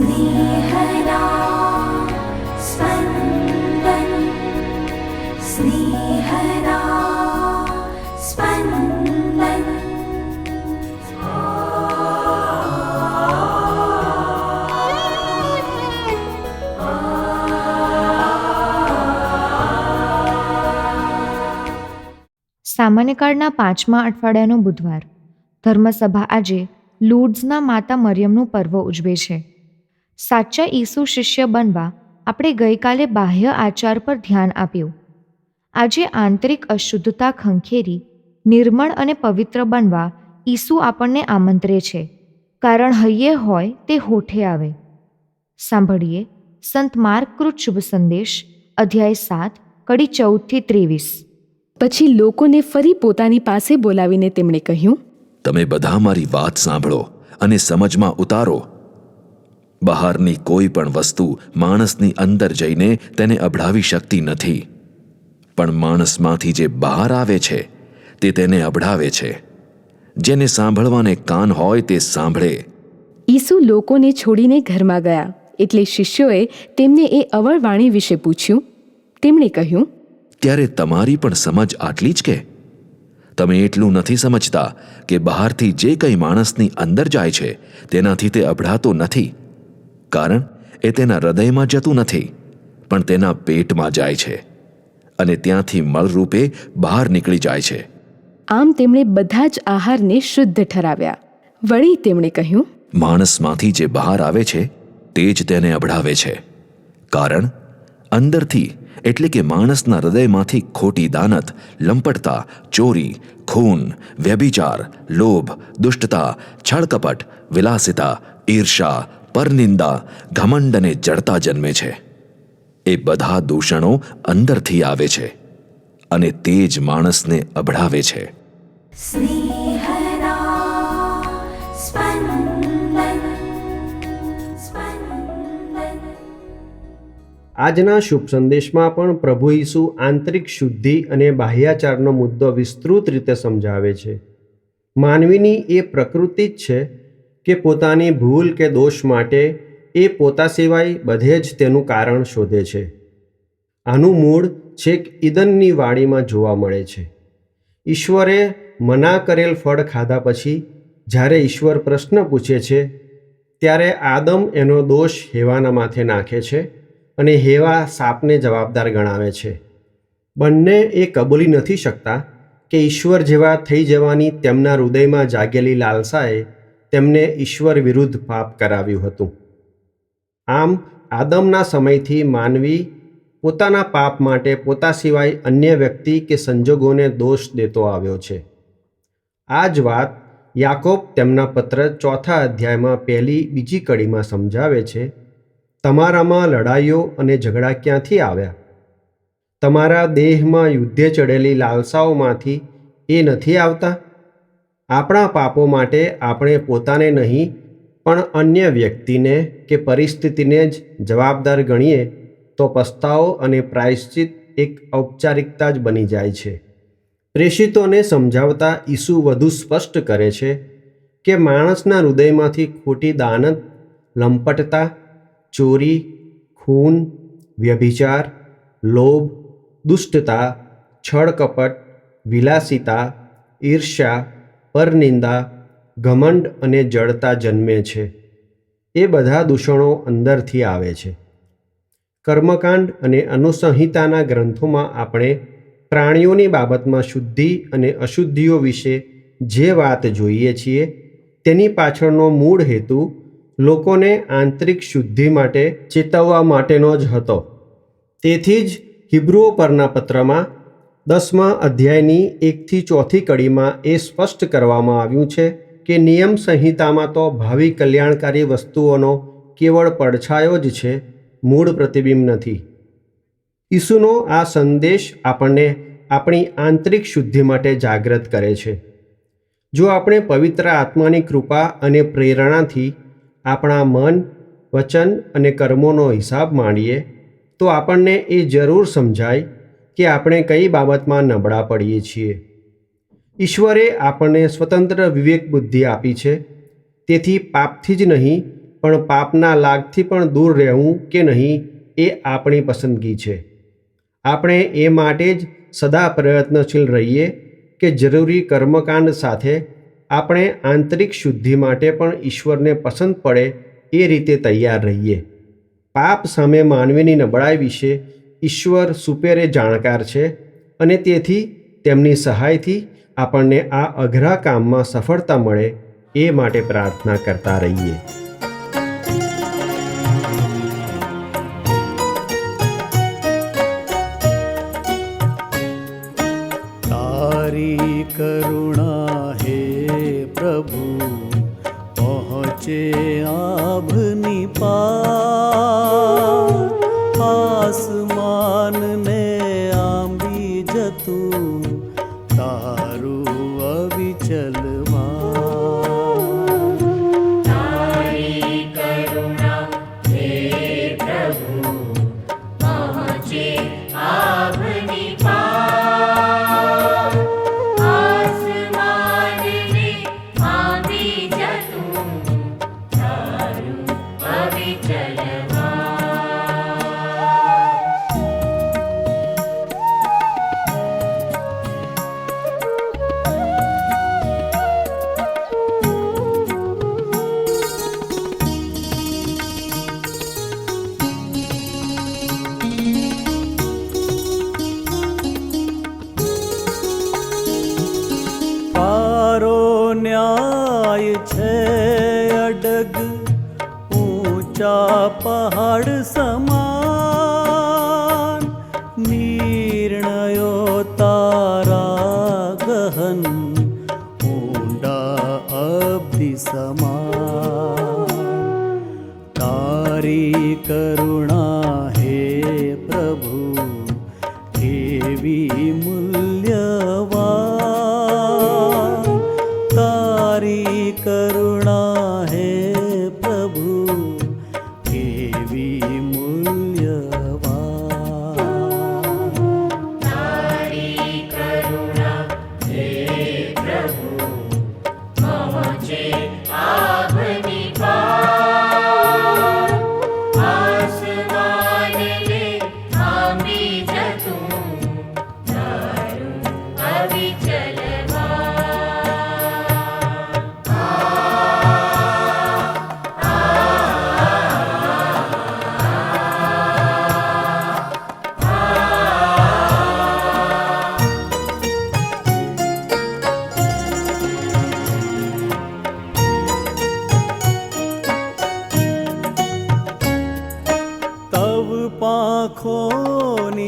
स्नेहदा स्पन्दन् स्नेहदा स्पन्दन् સામાન્ય કાળના પાંચમા અઠવાડિયાનો બુધવાર ધર્મસભા આજે લૂડ્સના માતા મરિયમનું પર્વ ઉજવે છે સાચા ઈસુ શિષ્ય બનવા આપણે ગઈકાલે બાહ્ય આચાર પર ધ્યાન આપ્યું. આજે આંતરિક અશુદ્ધતા ખંખેરી નિર્મળ અને પવિત્ર બનવા ઈસુ આપણને આમંત્રે છે. કારણ હૈયે હોય તે હોઠે આવે. સાંભળીએ સંત માર્ગકૃત શુભ સંદેશ અધ્યાય સાત કડી ચૌદથી ત્રેવીસ. પછી લોકોને ફરી પોતાની પાસે બોલાવીને તેમણે કહ્યું તમે બધા મારી વાત સાંભળો અને સમજમાં ઉતારો. બહારની કોઈ પણ વસ્તુ માણસની અંદર જઈને તેને અભડાવી શકતી નથી. પણ માણસમાંથી જે બહાર આવે છે તે તેને અભડાવે છે. જેને સાંભળવાને કાન હોય તે સાંભળે. ઈસુ લોકોને છોડીને ઘરમાં ગયા એટલે શિષ્યોએ તેમને એ અવળવાણી વિશે પૂછ્યું. તેમણે કહ્યું ત્યારે તમારી પણ સમજ આટલી જ કે? તમે એટલું નથી સમજતા કે બહારથી જે કંઈ માણસની અંદર જાય છે તેનાથી તે અભડાતો નથી. કારણ એ તેના હૃદયમાં જતું નથી પણ તેના પેટમાં જાય છે અને ત્યાંથી મળરૂપે બહાર નીકળી જાય છે. આમ તેમણે બધા જ આહારને શુદ્ધ ઠરાવ્યા. વળી તેમણે કહ્યું માણસમાંથી જે બહાર આવે છે તે જ તેને અભડાવે છે. કારણ અંદરથી એટલે કે માણસના હૃદયમાંથી ખોટી દાનત લંપટતા ચોરી ખૂન વ્યભિચાર લોભ દુષ્ટતા છળકપટ વિલાસિતા ઈર્ષા પરનિંદા ઘમંડ અને જડતા જન્મે છે. એ બધા દૂષણો અંદરથી આવે છે અને તે જ માણસને અભડાવે છે. આજના શુભ સંદેશમાં પણ પ્રભુ ઈસુ આંતરિક શુદ્ધિ અને બાહ્યાચારનો મુદ્દો વિસ્તૃત રીતે સમજાવે છે. માનવીની એ પ્રકૃતિ જ છે કે પોતાની ભૂલ કે દોષ માટે એ પોતા સિવાય બધે જ તેનું કારણ શોધે છે. આનું મૂળ છેક ઈદનની વાડીમાં જોવા મળે છે. ઈશ્વરે મના કરેલ ફળ ખાધા પછી જ્યારે ઈશ્વર પ્રશ્ન પૂછે છે, ત્યારે આદમ એનો દોષ હેવાના માથે નાખે છે અને હેવા સાપને જવાબદાર ગણાવે છે. બંને એ કબૂલી નથી શકતા કે ઈશ્વર જેવા થઈ જવાની તેમના હૃદયમાં જાગેલી લાલસાએ તેમને ઈશ્વર વિરુદ્ધ પાપ કરાવ્યું હતું. આમ, આદમના સમયથી માનવી પોતાના પાપ માટે પોતા સિવાય અન્ય વ્યક્તિ કે સંજોગોને દોષ દેતો આવ્યો છે. આ જ વાત યાકોબ તેમના પત્ર ચોથા અધ્યાયમાં પહેલી બીજી કડીમાં સમજાવે છે, તમારામાં લડાઈઓ અને ઝઘડા ક્યાંથી આવ્યા? તમારા દેહમાં યુદ્ધે ચડેલી લાલસાઓમાંથી એ નથી આવતા? આપણા પાપો માટે આપણે પોતાને નહીં, પણ અન્ય વ્યક્તિને કે પરિસ્થિતિને જ જવાબદાર ગણીએ, તો પસ્તાવો અને પ્રાયશ્ચિત એક ઔપચારિકતા જ બની જાય છે. પ્રેષિતોને સમજાવતા ઈસુ વધુ સ્પષ્ટ કરે છે કે માણસના હૃદયમાંથી ખોટી દાનત, લંપટતા, ચોરી, ખૂન, વ્યભિચાર, લોભ, દુષ્ટતા છળકપટ વિલાસિતા, ઈર્ષ્યા પરનિંદા ઘમંડ અને જડતા જન્મે છે. એ બધા દૂષણો અંદરથી આવે છે. કર્મકાંડ અને અનુસંહિતાના ગ્રંથોમાં આપણે પ્રાણીઓની બાબતમાં શુદ્ધિ અને અશુદ્ધિઓ વિશે જે વાત જોઈએ છીએ, તેની પાછળનો મૂળ હેતુ લોકોને આંતરિક શુદ્ધિ માટે ચેતવવા માટેનો જ હતો. તેથી જ હિબ્રુઓ પરના પત્રમાં દસમા અધ્યાયની એકથી ચોથી કડીમાં એ સ્પષ્ટ કરવામાં આવ્યું છે કે નિયમ સંહિતામાં તો ભાવિ કલ્યાણકારી વસ્તુઓનો કેવળ પડછાયો જ છે, મૂળ પ્રતિબિંબ નથી. ઈસુનો આ સંદેશ આપણને આપણી આંતરિક શુદ્ધિ માટે જાગૃત કરે છે. જો આપણે પવિત્ર આત્માની કૃપા અને પ્રેરણાથી આપણા મન, વચન અને કર્મોનો હિસાબ માંડીએ, તો આપણને એ જરૂર સમજાય કે આપણે કઈ બાબતમાં નબળા પડીએ છીએ? ઈશ્વરે આપણને સ્વતંત્ર વિવેક બુદ્ધિ આપી છે. તેથી પાપથી જ નહીં, પણ પાપના લાગથી પણ દૂર રહેવું કે નહીં એ આપણી પસંદગી છે. આપણે એ માટે જ સદા પ્રયત્નશીલ રહીએ કે જરૂરી કર્મકાંડ સાથે આપણે આંતરિક શુદ્ધિ માટે પણ ઈશ્વરને પસંદ પડે એ રીતે તૈયાર રહીએ. પાપ સામે માનવીની નબળાઈ વિશે ઈશ્વર સુપેરે જાણકાર છે અને તેથી તેમની સહાયથી આપણને આ અઘરા કામમાં સફળતા મળે એ માટે પ્રાર્થના કરતા રહીએ. તારી કરુણા न्याय छे अडग ऊंचा पहाड़ समान निर्णयो तारा तारागहन पण्डा अब्दि करुणा हे प्रभु। तव पाखो नि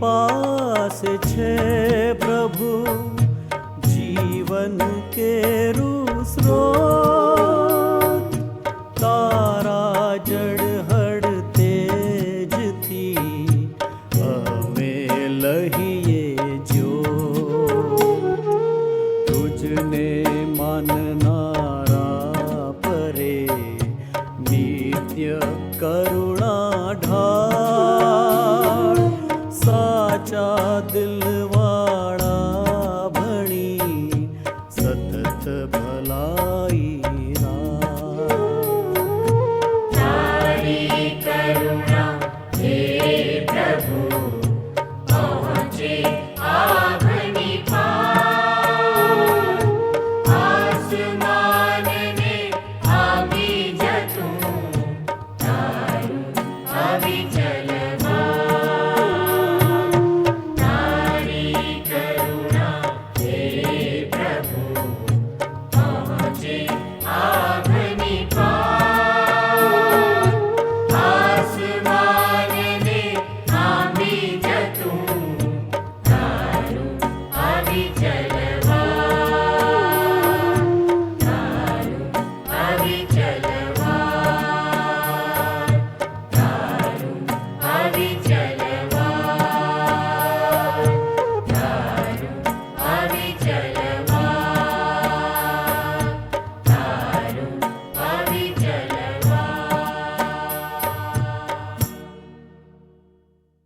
પાસે છે પ્રભુ જીવન કેરું સ્રોત તારા જળહળ તેજથી અમે લહીએ જો તુજને માનનારા કરુણા ઢાળ સાચા દિલ